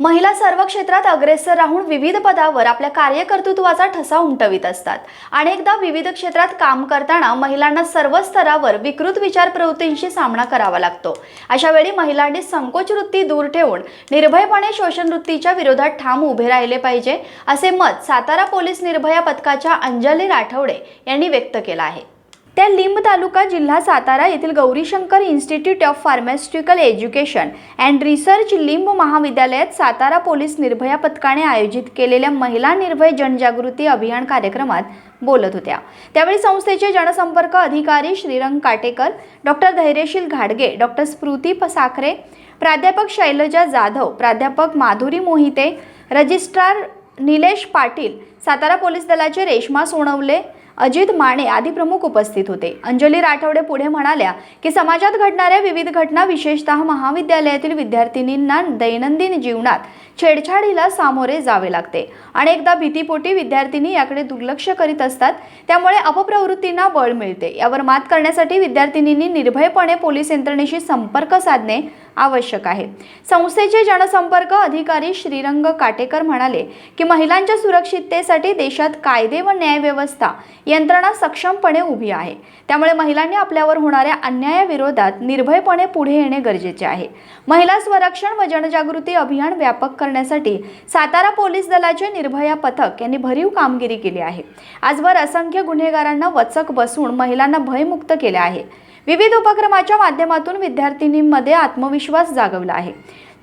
महिला सर्व क्षेत्रात अग्रेसर राहून विविध पदावर आपल्या कार्यकर्तृत्वाचा ठसा उमटवित असतात. अनेकदा विविध क्षेत्रात काम करताना महिलांना सर्व स्तरावर विकृत विचार प्रवृत्तींशी सामना करावा लागतो. अशा वेळी महिलांनी संकोच वृत्ती दूर ठेवून निर्भयपणे शोषण वृत्तीच्या विरोधात ठाम उभे राहिले पाहिजे असे मत सातारा पोलीस निर्भया पथकाच्या अंजली राठवडे यांनी व्यक्त केलं आहे. त्या लिंब तालुका जिल्हा सातारा येथील Gaurishankar institute of pharmaceutical education and research Limb महाविद्यालयात सातारा पोलीस निर्भया पथकाने आयोजित केलेल्या महिला निर्भय जनजागृती अभियान कार्यक्रमात बोलत होत्या. त्यावेळी संस्थेचे जनसंपर्क अधिकारी श्रीरंग काटेकर डॉक्टर धैर्यशील घाडगे डॉक्टर स्मृती साखरे प्राध्यापक शैलजा जाधव प्राध्यापक माधुरी मोहिते रजिस्ट्रार निलेश पाटील सातारा पोलीस दलाचे रेश्मा सोनवले अजित माने आदी प्रमुख उपस्थित होते. अंजली राठवडे पुढे म्हणाल्या की समाजात घडणाऱ्या विविध घटना विशेषतः महाविद्यालयातील विद्यार्थिनींना दैनंदिन जीवनात छेडछाडीला सामोरे जावे लागते. अनेकदा भीतीपोटी विद्यार्थिनी याकडे दुर्लक्ष करीत असतात. त्यामुळे अपप्रवृत्तींना बळ मिळते. यावर मात करण्यासाठी विद्यार्थिनींनी निर्भयपणे पोलीस यंत्रणेशी संपर्क साधणे आवश्यक आहे. संस्थेचे जनसंपर्क अधिकारी श्रीरंग काटेकर म्हणाले की महिलांच्या सुरक्षिततेसाठी देशात कायदे व न्यायव्यवस्था यंत्रणा सक्षमपणे उभी आहे. त्यामुळे महिलांनी आपल्यावर होणाऱ्या अन्यायाविरोधात निर्भयपणे पुढे येणे गरजेचे आहे. महिला स्वरक्षण व जनजागृती अभियान व्यापक करण्यासाठी सातारा पोलीस दलाचे निर्भया पथक यांनी भरीव कामगिरी केली आहे. आजवर असंख्य गुन्हेगारांना वचक बसून महिलांना भयमुक्त केले आहे. विविध उपक्रमाच्या माध्यमातून विद्यार्थिनींमध्ये आत्मविश्वास जागवला आहे.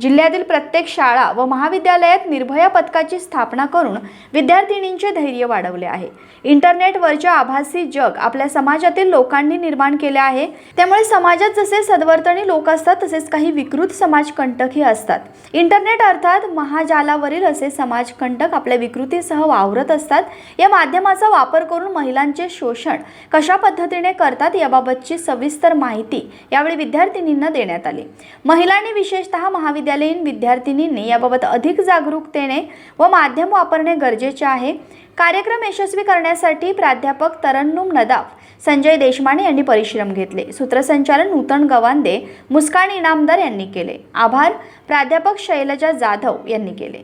जिल्ह्यातील प्रत्येक शाळा व महाविद्यालयात निर्भया पथकाची स्थापना करून विद्यार्थिनींचे धैर्य वाढवले आहे. इंटरनेटवरचे आभासी जग आपल्या समाजातील लोकांनी निर्माण केले आहे. त्यामुळे समाजात जसे सद्वर्तनी लोक असतात तसेच काही विकृत समाजकंटकही असतात. इंटरनेट अर्थात महाजालावरील असे समाजकंटक आपल्या विकृतीसह वावरत असतात. या माध्यमाचा वापर करून महिलांचे शोषण कशा पद्धतीने करतात याबाबतची सविस्तर माहिती यावेळी विद्यार्थिनींना देण्यात आली. महिलांनी विशेषतः महाविद्यालय महाविद्यालयीन विद्यार्थिनींनी याबाबत अधिक जागरूकतेने व माध्यम वापरणे गरजेचे आहे. कार्यक्रम यशस्वी करण्यासाठी प्राध्यापक तरन्नुम नदाफ संजय देशमाने यांनी परिश्रम घेतले. सूत्रसंचालन नूतन गवांदे मुस्कान इनामदार यांनी केले. आभार. प्राध्यापक शैलजा जाधव यांनी केले.